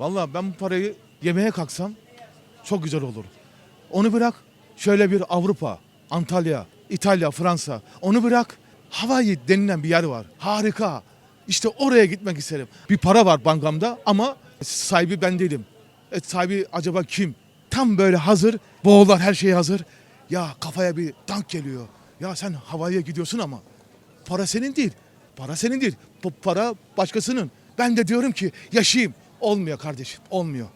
Vallahi ben bu parayı yemeye kalksam çok güzel olur. Onu bırak şöyle bir Avrupa, Antalya, İtalya, Fransa. Onu bırak Hawaii denilen bir yer var. Harika. İşte oraya gitmek isterim. Bir para var bankamda ama sahibi ben değilim. E, sahibi acaba kim? Tam böyle hazır. Boğular her şey hazır. Ya kafaya bir dank geliyor. Ya sen Hawaii'ye gidiyorsun ama para senin değil. Para senin değil. Bu para başkasının. Ben de diyorum ki yaşayayım. Olmuyor kardeşim. Olmuyor.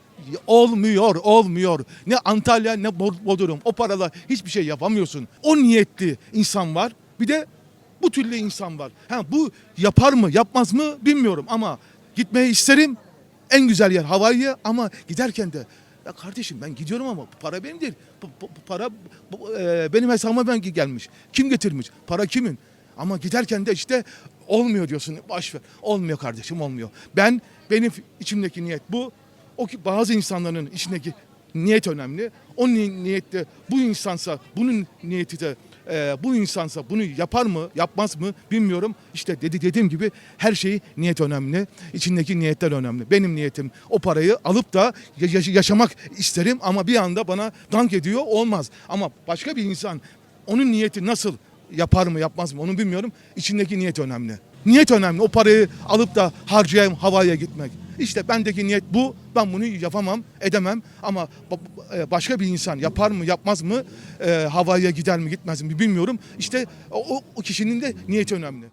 Olmuyor, olmuyor. Ne Antalya ne Bod- Bodrum. O paralar hiçbir şey yapamıyorsun. O niyetli insan var. Bir de bu türlü insan var. Ha, bu yapar mı, yapmaz mı bilmiyorum ama gitmeyi isterim. En güzel yer Hawaii'ye ama giderken de ya kardeşim ben gidiyorum ama para benim değil. Bu, bu- bu para bu- e, benim hesabıma ben gelmiş. Kim getirmiş? Para kimin? Ama giderken de işte olmuyor diyorsun. Boş ver. Olmuyor kardeşim olmuyor. Ben benim içimdeki niyet bu. O ki bazı insanların içindeki niyet önemli. O ni- niyette bu insansa bunun niyeti de e, bu insansa bunu yapar mı yapmaz mı bilmiyorum. İşte dedi dediğim gibi her şeyi niyet önemli. İçindeki niyetler önemli. Benim niyetim o parayı alıp da ya- ya- yaşamak isterim ama bir anda bana dank ediyor olmaz. Ama başka bir insan onun niyeti nasıl yapar mı yapmaz mı onu bilmiyorum. İçindeki niyet önemli. Niyet önemli. O parayı alıp da harcayayım havaya gitmek. İşte bendeki niyet bu. Ben bunu yapamam, edemem. Ama e, başka bir insan yapar mı, yapmaz mı, e, havaya gider mi, gitmez mi bilmiyorum. İşte o kişinin de niyeti önemli.